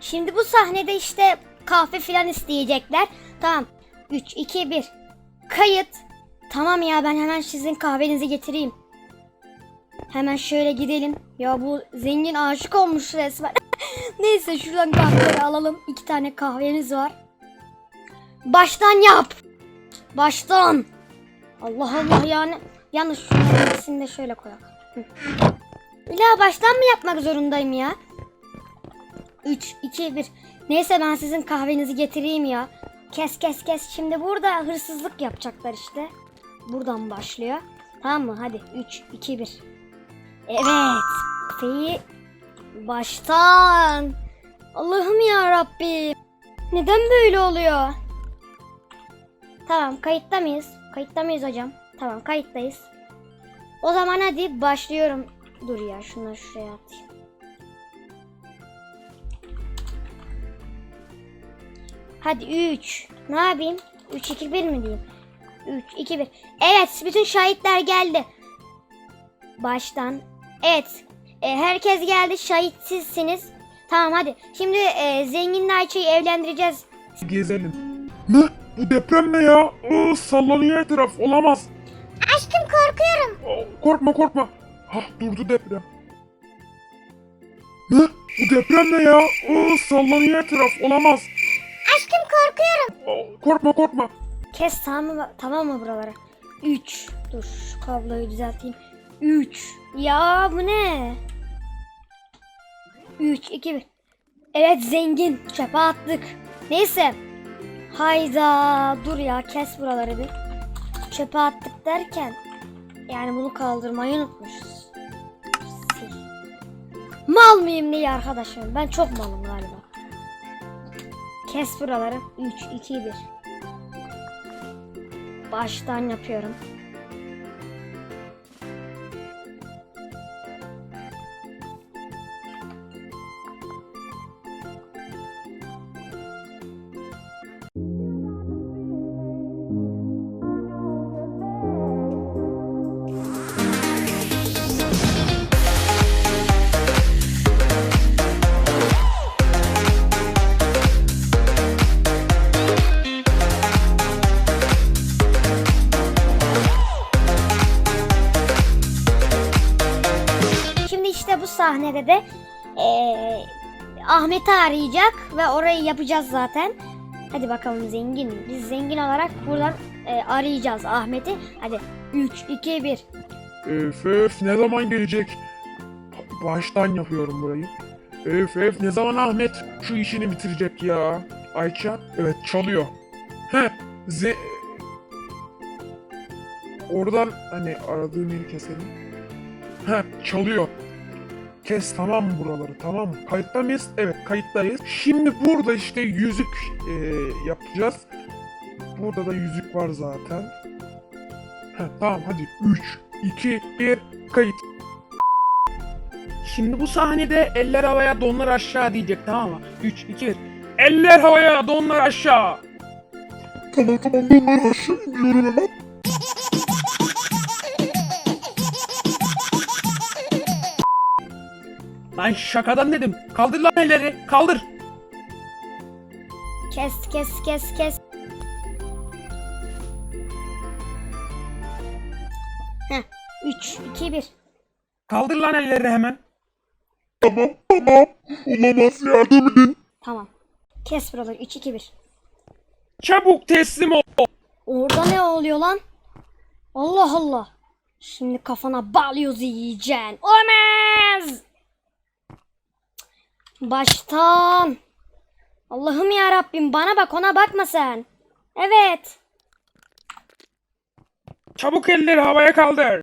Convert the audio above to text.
Şimdi bu sahnede işte kahve filan isteyecekler. Tamam. 3, 2, 1. Kayıt. Tamam ya ben hemen sizin kahvenizi getireyim. Hemen şöyle gidelim. Ya bu zengin aşık olmuş resmen. Neyse şuradan kahveleri alalım. İki tane kahveniz var. Baştan yap. Baştan. Allah Allah yani. Yalnız şunların ikisini de şöyle koyak. İlla baştan mı yapmak zorundayım ya? 3, 2, 1. Neyse ben sizin kahvenizi getireyim ya. Kes kes kes. Şimdi burada hırsızlık yapacaklar işte. Buradan başlıyor. Tamam mı? Hadi 3, 2, 1. Evet. Kahveyi baştan. Allah'ım ya Rabbim. Neden böyle oluyor? Tamam kayıtta mıyız? Kayıtta mıyız hocam? Tamam kayıttayız. O zaman hadi başlıyorum. Dur ya şunları şuraya atayım. Hadi 3. Ne yapayım? 3 2 1 mi diyeyim? 3 2 1. Evet, bütün şahitler geldi. Baştan. Evet. e, herkes geldi. Şahitsizsiniz. Tamam hadi. Şimdi e, zenginle Ayça'yı evlendireceğiz. Gezelim. Ne? Bu deprem ne ya? Aa, sallanıyor her taraf. Olamaz. Aşkım korkuyorum. Aa, korkma korkma. Hah durdu deprem. Ne? Bu deprem ne ya? Aa, sallanıyor her taraf. Olamaz. Aşkım korkuyorum. Aa, korkma korkma. Kes tamam mı, tamam mı buraları? 3. Dur şu kabloyu düzelteyim. 3. Ya bu ne? 3 2 1. Evet zengin. Çöpe attık. Neyse. Hayda. Dur ya kes buraları bir. Çöpe attık derken yani bunu kaldırmayı unutmuşuz. Sil. Mal mıyım diye arkadaşım. Ben çok malım galiba. Kes buraları. 3 2 1. Baştan yapıyorum. Sahnede de eee, Ahmet'i arayacak ve orayı yapacağız zaten. Hadi bakalım zengin. Biz zengin olarak buradan eee, arayacağız Ahmet'i. Hadi 3, 2, 1. Öf öf ne zaman gelecek? Baştan yapıyorum burayı. Öf öf ne zaman Ahmet şu işini bitirecek ya? Ayça evet çalıyor. He ze... Oradan hani aradığım yeri keselim. He çalıyor. Kes tamam buraları tamam? Kayıtta mıyız? Evet kayıttayız. Şimdi burada işte yüzük e, yapacağız. Burada da yüzük var zaten. Heh, tamam hadi 3, 2, 1 kayıt. Şimdi bu sahnede eller havaya donlar aşağı diyecek tamam mı? 3, 2, 1. Eller havaya donlar aşağı. Tamam tamam bunları aşağı iniyorum hemen. Lan şakadan dedim. Kaldır lan elleri. Kaldır. Kes, kes, kes, kes. Heh, 3, 2, 1. Kaldır lan elleri hemen. Tamam tamam. Olamaz yardım edin. Tamam. Kes buraları. 3, 2, 1. Çabuk teslim ol. Orada ne oluyor lan? Allah Allah. Şimdi kafana balyozu yiyeceksin. Olmaz. Baştan. Allah'ım ya Rabbim bana bak ona bakma sen. Evet. Çabuk elleri havaya kaldır.